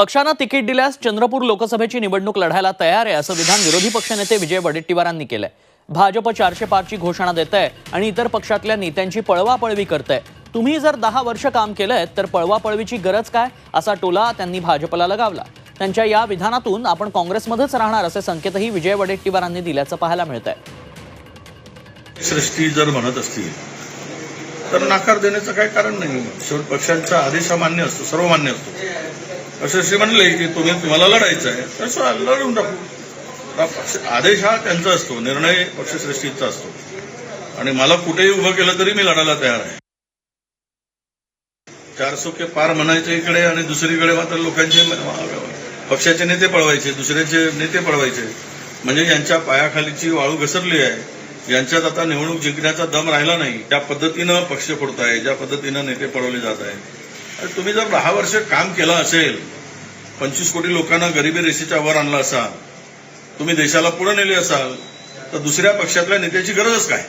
पक्षानं तिकीट दिल्यास चंद्रपूर लोकसभेची निवडणूक लढायला तयार आहे असं विधान विरोधी पक्षनेते विजय वडेट्टीवारांनी केलंय. भाजप चारशे पारची घोषणा देत आहे आणि इतर पक्षातल्या नेत्यांची पळवापळवी करत आहे तुम्ही जर दहा वर्ष काम केलंय तर पळवापळवीची गरज काय? असा टोला त्यांनी भाजपला लगावला. त्यांच्या या विधानातून आपण काँग्रेसमध्येच राहणार असे संकेतही विजय वडेट्टीवारांनी दिल्याचं पाहायला मिळत आहे सृष्टी जर म्हणत असतील तर नाकार देण्याचं काही कारण नाही. शेवट पक्षांचा आदेश मान्य असतो सर्वमान्य असतो. असे म्हणले की तुम्ही तुम्हाला लढायचं आहे तर लढून टाकू. आदेश हा त्यांचा असतो. निर्णय पक्षश्रेष्ठीचा असतो. आणि मला कुठेही उभं केलं तरी मी लढायला तयार आहे. चार सोके पार म्हणायचे इकडे आणि दुसरीकडे मात्र लोकांचे पक्षाचे नेते पळवायचे दुसऱ्याचे नेते पळवायचे. म्हणजे यांच्या पायाखालीची वाळू घसरली आहे. यांच्यात आता निवडणूक जिंकण्याचा दम राहिला नाही. त्या पद्धतीनं पक्ष फोडताय ज्या पद्धतीनं नेते पळवले जात आहे तुम्ही जर दहा वर्ष काम केलं असेल पंचवीस कोटी लोकांना गरिबी रेषेच्या वर आणला असाल तुम्ही देशाला पुढे नेले असाल तर दुसऱ्या पक्षातल्या नेत्याची गरजच काय?